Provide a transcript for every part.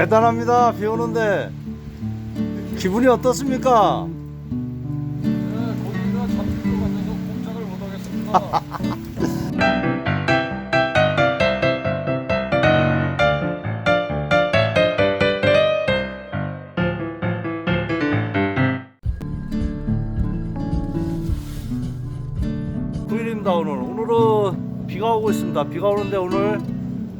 대단합니다. 비 오는데 기분이 어떻습니까? 구일입니다 오늘. 오늘은 비가 오고 있습니다. 비가 오는데 오늘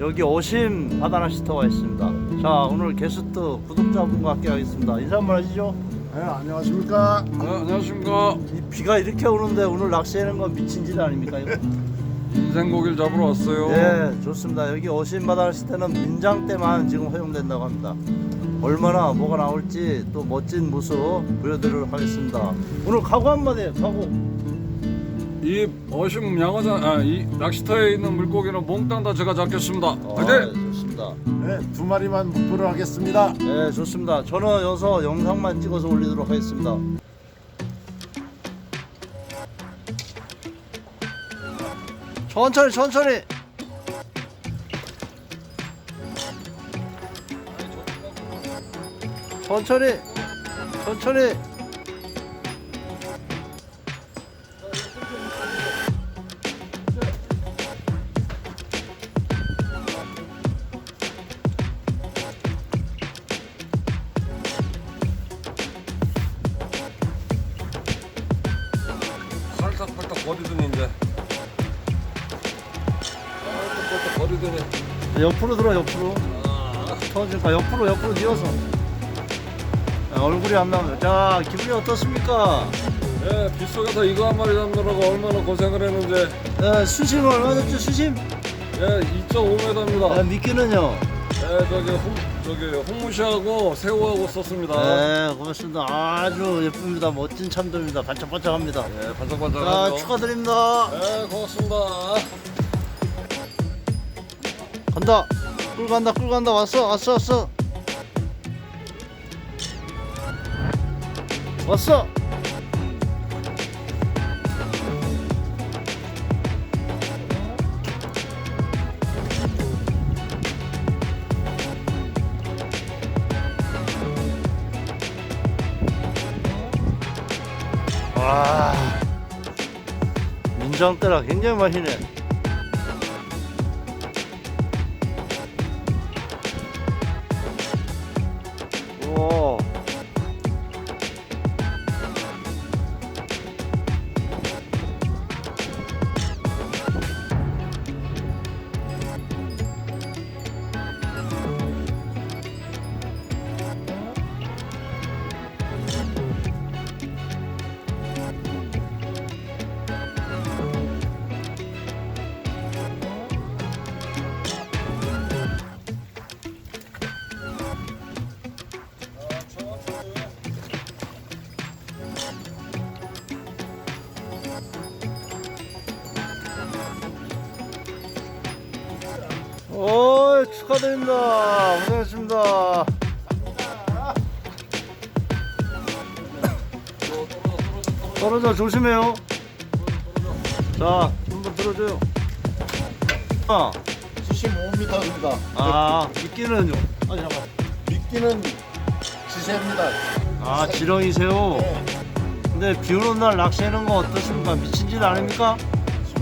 여기 오심 바다나 시터가 있습니다. 자 오늘 게스트 구독자분과 함께 하겠습니다. 인사 한번 하시죠. 네, 안녕하십니까. 네, 안녕하십니까. 이 비가 이렇게 오는데 오늘 낚시하는 건 미친 짓 아닙니까 이거? 인생고기를 잡으러 왔어요. 네 좋습니다. 여기 오심 바다나 시터는 민장 때만 지금 허용된다고 합니다. 얼마나 뭐가 나올지 또 멋진 모습 보여드리도록 하겠습니다. 오늘 각오 한마디 해요. 각오. 이 어심 양어장, 아, 이 낚시터에 있는 물고기는 몽땅 다 제가 잡겠습니다. 아, 화이팅! 좋습니다. 네, 두 마리만 목표로 하겠습니다. 네 좋습니다. 저는 여기서 영상만 찍어서 올리도록 하겠습니다. 천천히 천천히. 천천히 천천히. 거리더니 이제. 팔딱팔딱 거리더니. 옆으로 들어 옆으로. 아, 터질까 옆으로 옆으로 뉘어서. 아, 얼굴이 안 나오네. 자 기분이 어떻습니까? 예, 빗속에서 이거 한 마리 잡느라고 얼마나 고생을 했는지. 네, 수심 얼마 줬죠 수심? 예, 2.5m입니다. 아, 미끼는요? 예, 저기 홍, 저기 홍무시하고 새우하고 썼습니다. 네, 고맙습니다. 아주 예쁩니다. 멋진 참돔입니다. 반짝반짝합니다. 예, 자, 반짝반짝하죠. 축하드립니다. 예, 고맙습니다. 간다. 끌고 간다, 끌고 간다. 왔어, 왔어, 왔어. 왔어. 와, 민정대라 굉장히 맛이네. 오, 축하드립니다. 고생하셨습니다. 떨어져 조심해요. 자, 한번 들어줘요. 아, 수심 5m입니다. 아, 미끼는요? 아니, 잠깐. 미끼는 지세입니다. 아, 지렁이세요. 네, 근데 비 오는 날 낚시하는 거 어떻습니까? 미친 짓 아닙니까?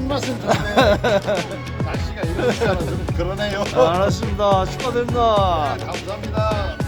손맛은 좋네. 날씨가 이러니까 좀 그러네요. 아, 알았습니다. 축하드립니다. 네, 감사합니다.